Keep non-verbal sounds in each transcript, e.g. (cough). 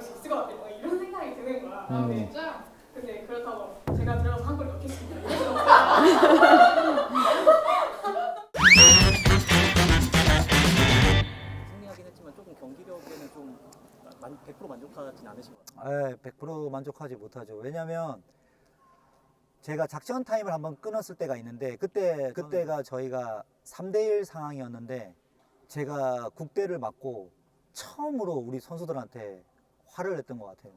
넣을 수 있을 것 같아. 막 이런 생각이 드는 거야. 아, 음. 진짜? 근데 그렇다고 제가 들어가서 한골 넣겠습니다. 이럴 수 없어요. 승리하긴 했지만 조금 경기력에는 좀 만, 100% 만족하진 않으신 것 같아요. 예, 100% 만족하지 못하죠. 왜냐면 제가 작전 타임을 한번 끊었을 때가 있는데 그때 그때가 저희가 3대1 상황이었는데 제가 국대를 맞고 처음으로 우리 선수들한테 화를 냈던 것 같아요.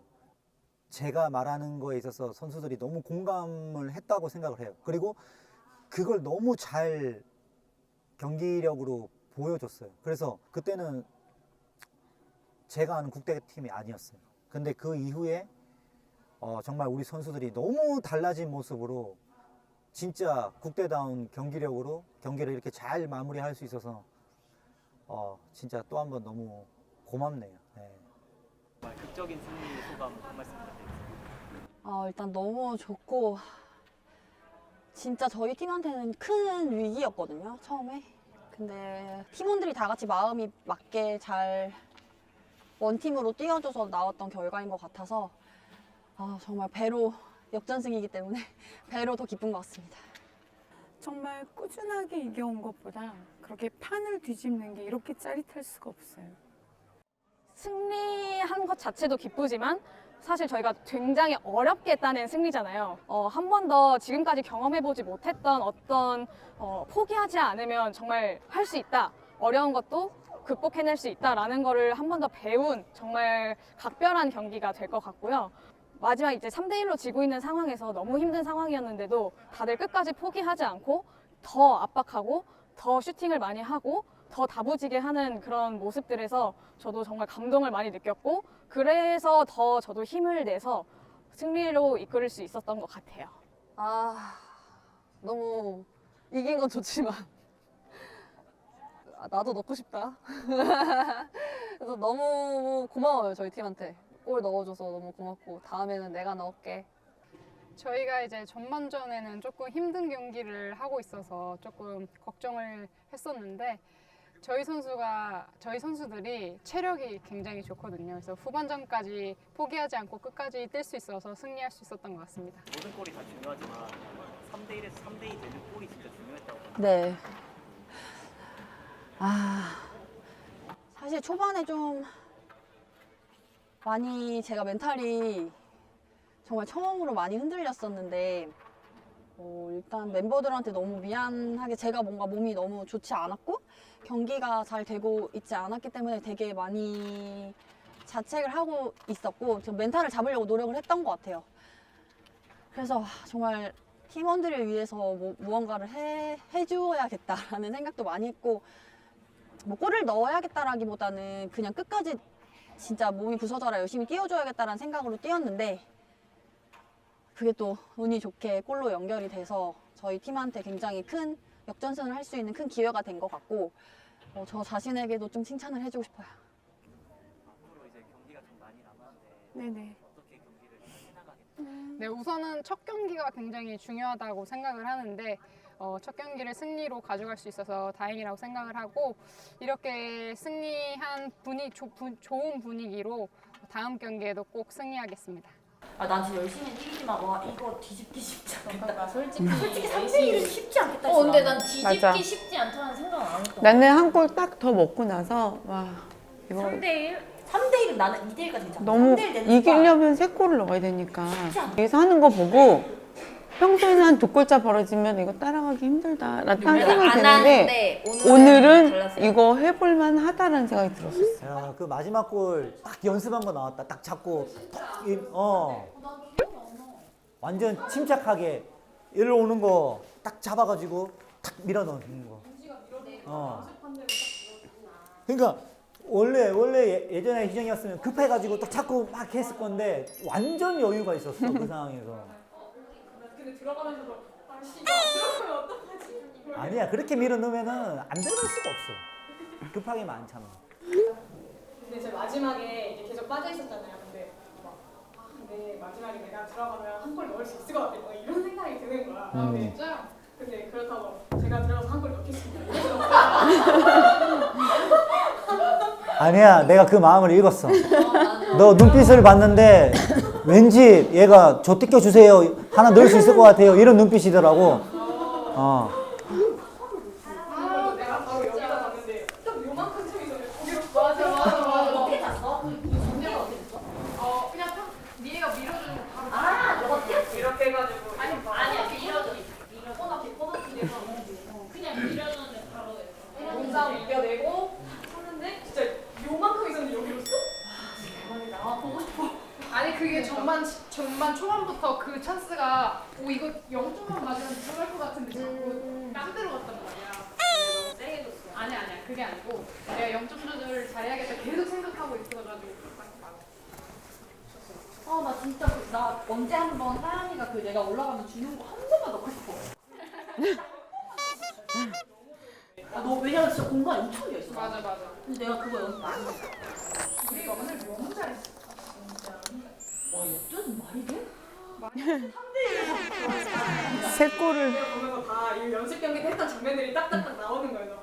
제가 말하는 거에 있어서 선수들이 너무 공감을 했다고 생각을 해요. 그리고 그걸 너무 잘 경기력으로 보여줬어요. 그래서 그때는 제가 아는 국대팀이 아니었어요. 근데 그 이후에 어, 정말 우리 선수들이 너무 달라진 모습으로 진짜 국대다운 경기력으로 경기를 이렇게 잘 마무리할 수 있어서 어, 진짜 또 한 번 너무 고맙네요. 네. 극적인 승리 소감 한 말씀 부탁드리겠습니다. 아, 일단 너무 좋고 진짜 저희 팀한테는 큰 위기였거든요 처음에 근데 팀원들이 다 같이 마음이 맞게 잘 원팀으로 뛰어줘서 나왔던 결과인 것 같아서 아, 정말 배로 역전승이기 때문에 (laughs) 배로 더 기쁜 것 같습니다 정말 꾸준하게 이겨온 것보다 그렇게 판을 뒤집는 게 이렇게 짜릿할 수가 없어요. 승리한 것 자체도 기쁘지만 사실 저희가 굉장히 어렵게 따낸 승리잖아요. 어, 한 번 더 지금까지 경험해보지 못했던 어떤 어, 포기하지 않으면 정말 할 수 있다. 어려운 것도 극복해낼 수 있다라는 거를 한 번 더 배운 정말 각별한 경기가 될 것 같고요. 마지막 이제 3대1로 지고 있는 상황에서 너무 힘든 상황이었는데도 다들 끝까지 포기하지 않고 더 압박하고 더 슈팅을 많이 하고 더 다부지게 하는 그런 모습들에서 저도 정말 감동을 많이 느꼈고 그래서 더 저도 힘을 내서 승리로 이끌 수 있었던 것 같아요. 아 너무 이긴 건 좋지만. 아, 나도 넣고 싶다. (laughs) 그래서 너무 고마워요 저희 팀한테. 골 넣어줘서 너무 고맙고 다음에는 내가 넣을게. 저희가 이제 전반전에는 조금 힘든 경기를 하고 있어서 조금 걱정을 했었는데 저희 선수가 저희 선수들이 체력이 굉장히 좋거든요. 그래서 후반전까지 포기하지 않고 끝까지 뛸 수 있어서 승리할 수 있었던 것 같습니다. 모든 골이 다 중요하지만 3대 1에서 3대 2 되는 골이 진짜 중요했다고. 네. 아, 사실 초반에 좀 많이 제가 멘탈이 정말 처음으로 많이 흔들렸었는데, 어, 일단 멤버들한테 너무 미안하게 제가 뭔가 몸이 너무 좋지 않았고, 경기가 잘 되고 있지 않았기 때문에 되게 많이 자책을 하고 있었고, 좀 멘탈을 잡으려고 노력을 했던 것 같아요. 그래서 와, 정말 팀원들을 위해서 뭐, 무언가를 해, 해주어야겠다라는 생각도 많이 했고, 뭐 골을 넣어야겠다라기보다는 그냥 끝까지 진짜 몸이 부서져라 열심히 뛰어줘야겠다라는 생각으로 뛰었는데, 그게 또 운이 좋게 골로 연결이 돼서 저희 팀한테 굉장히 큰 역전승을 할 수 있는 큰 기회가 된 것 같고, 어, 저 자신에게도 좀 칭찬을 해주고 싶어요. 앞으로 이제 경기가 좀 많이 남았는데 네네. 어떻게 경기를 해나가겠다. 네, 우선은 첫 경기가 굉장히 중요하다고 생각을 하는데 어, 첫 경기를 승리로 가져갈 수 있어서 다행이라고 생각을 하고 이렇게 승리한 분위 조, 부- 좋은 분위기로 다음 경기에도 꼭 승리하겠습니다. 아, 난 진짜 열심히 뛰지만 와 이거 뒤집기 쉽지 않겠다. 그러니까 솔직히 솔직히 3대1은 쉽지 않겠다. 어, 근데. 난 뒤집기 맞아. 쉽지 않다는 생각은 안 했던 나는 한 골 딱 더 먹고 나서 와 이거 3대1? 3대1은 나는 2대1까지 괜찮아. 너무 3대1 되는 이기려면 세 골을 넣어야 되니까 여기서 하는 거 보고 평소에는 한 두 골차 벌어지면 이거 따라가기 힘들다 라는 거야. 생각이 안 드는데 하는데 오늘은 달랐어요. 이거 해볼만 하다라는 생각이 들었었어 야, 그 마지막 골 딱 연습한 거 나왔다. 딱 잡고 이- 어. 완전 침착하게 일로 오는 거 딱 잡아가지고 탁 밀어 넣는 거. 어. 그러니까 원래 원래 예- 예전에 희정이었으면 급해가지고 또 자꾸 막 했을 건데 완전 여유가 있었어 그 상황에서. 들어가면서도 아 씨, 들어가면 어떡하지? 아니야 그렇게 밀어 넣으면은 안 들어갈 수가 없어. 급하게만 안 참아. 근데 제 마지막에 이제 계속 빠져 있었잖아요. 근데 막 아, 근데 마지막에 내가 들어가면 한 골 넣을 수 있을 것 같아. 막 이런 생각이 드는 거야. 아, 음. 진짜? 근데 그렇다고 제가 들어가서 한 골 넣겠습니다. 이럴 수 없어요. 아니야, 내가 그 마음을 읽었어. 너 눈빛을 봤는데 왠지 얘가 저 뜯겨 주세요. 하나 넣을 수 있을 것 같아요. 이런 눈빛이더라고. 어. 내가 바로 여기다 놨는데 딱 요만큼 틈이 있었는데 거기로 맞아 맞아 맞아 어떻게 잤어? 그 문제가 어떻게 됐어? 어 그냥 니가 밀어주는 거 바로 아, 너가 뛰었지? 이렇게 해가지고 아니 아니야, 밀어줘. 밀어. 꼬박게 꼬박게 그냥 밀어주는데 바로 됐어. 공장 이겨내고 쳤는데 진짜 요만큼 있었는데 여기로 쏙 대박이다 아 보고 싶어 아니 그게 전반 초반부터 그 찬스가 오 이거 0점만 맞으면 들어갈 것 같은데 자꾸 딴 데로 갔단 말이야. 너무 세게 줬어. 아니 아니야 그게 아니고 내가 0점 조절을 잘해야겠다 계속 생각하고 있어가지고. 아, 나 진짜 그- 나 언제 한번 하연이가 그 내가 올라가면 주는 거 한 번만 넣고 싶어. 아, 너 왜냐면 진짜 공간 엄청 돼 있어. 맞아 맞아. 근데 내가 그거 연습 안 했어. 우리가 오늘 너무 잘했어 와, 역전은 말이 돼? 세 골을. 보면서 다이 연습 경기 때 했던 장면들이 딱딱딱 나오는 거예요